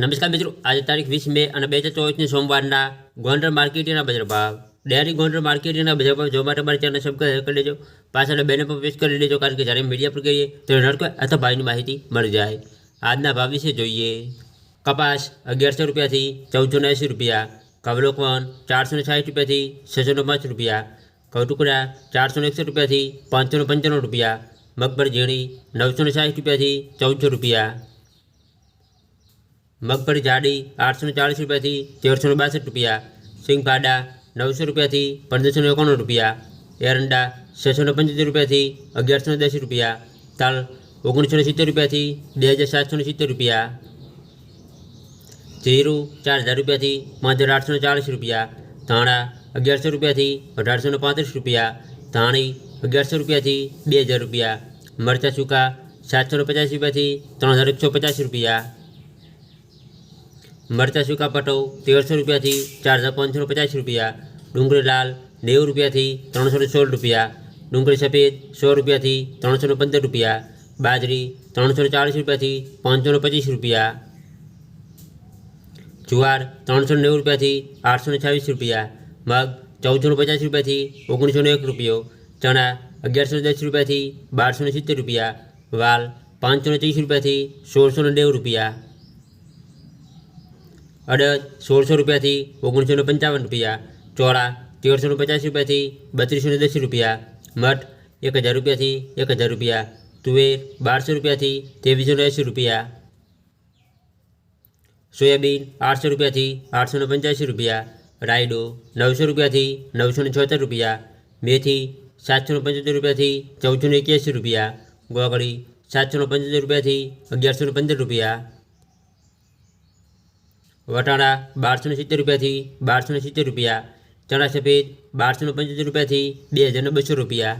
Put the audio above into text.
નમસ્કાર મિત્રો, આજે તારીખ વીસ મે અને બે હજાર ચોવીસની સોમવારના ગોંડલ માર્કેટના બજાર ભાવ. ડેરી ગોંડલ માર્કેટના બજાર ભાવ જોવા માટે મારી ચેનલ સબસ્ક્રાઈબ કરી લેજો પાછળ બેને પણ પ્રેસ કરી લેજો કારણ કે જ્યારે મીડિયા પર કહીએ તો નડકો અથવા ભાવની માહિતી મળી જાય. આજના ભાવ વિશે જોઈએ. કપાસ અગિયારસો રૂપિયાથી ચૌદસો એંસી રૂપિયા કવલોકવન ચારસો ને સાઠ રૂપિયાથી છસો ને પાંચ રૂપિયા, કવટુકડા ચારસો ને એકસઠ રૂપિયાથી પાંચસો ને પંચાણું રૂપિયા, મગફળી ઝીણી નવસો ને સાઠ રૂપિયાથી ચૌદસો રૂપિયા મગફળી જાડી આઠસો ને ચાળીસ રૂપિયાથી તેરસો ને બાસઠ રૂપિયા સિંગ ફાડા નવસો રૂપિયાથી પંદરસો ને એકાણું રૂપિયા એરંડા છસો ને પંચોતેર રૂપિયાથી અગિયારસો ને દસ રૂપિયા તલ ઓગણીસો ને સિત્તેર રૂપિયાથી બે હજાર સાતસો ને સિત્તેર રૂપિયા જીરું ચાર હજાર રૂપિયાથી પાંચ હજાર આઠસો ને ચાળીસ રૂપિયા ધાણા અગિયારસો રૂપિયાથી અઢારસો ને પાંત્રીસ રૂપિયા ધાણી અગિયારસો રૂપિયાથી બે હજાર રૂપિયા મરચાં સૂકા સાતસો ને પચાસ રૂપિયાથી ત્રણ હજાર એકસો પચાસ રૂપિયા મરચાં સૂકા પટો તેરસો રૂપિયાથી ચાર હજાર પાંચસો પચાસ રૂપિયા ડુંગળી લાલ નેવું રૂપિયાથી ત્રણસો ને સોળ રૂપિયા ડુંગળી સફેદ સો રૂપિયાથી ત્રણસો ને પંદર રૂપિયા બાજરી ત્રણસો ને ચાળીસ રૂપિયાથી પાંચસો ને પચીસ રૂપિયા જુવાર ત્રણસો ને નેવું રૂપિયાથી આઠસો ને છવ્વીસ રૂપિયા મગ ચૌદસો ને પચાસ રૂપિયાથી ઓગણીસો ને એક રૂપિયો ચણા અગિયારસો ને દસ રૂપિયાથી બારસો ને સિત્તેર રૂપિયા વાલ પાંચસો ને ત્રીસ રૂપિયાથી સોળસો ને નેવું રૂપિયા અડદ સોળસો રૂપિયાથી ઓગણીસો ને પંચાવન રૂપિયા ચોળા તેરસો ને પચાસ રૂપિયાથી બત્રીસો ને દસ રૂપિયા મઠ એક હજાર રૂપિયાથી એક હજાર રૂપિયા તુવેર બારસો રૂપિયાથી ત્રેવીસો ને એંસી રૂપિયા સોયાબીન આઠસો રૂપિયાથી આઠસો ને પંચ્યાસી રૂપિયા રાયડો નવસો રૂપિયાથી નવસો ને છોતેર રૂપિયા મેથી સાતસો ને પંચોતેર રૂપિયાથી ચૌદસો ને એક્યાસી રૂપિયા ગોગળી સાતસો ને પંચોતેર રૂપિયાથી અગિયારસો ને પંદર રૂપિયા વટાણા બારસો સિત્તેર રૂપિયાથી બારસો સિત્તેર રૂપિયા, ચણા સફેદ બારસો પંચોતેર રૂપિયાથી બે હજારને બસો રૂપિયા.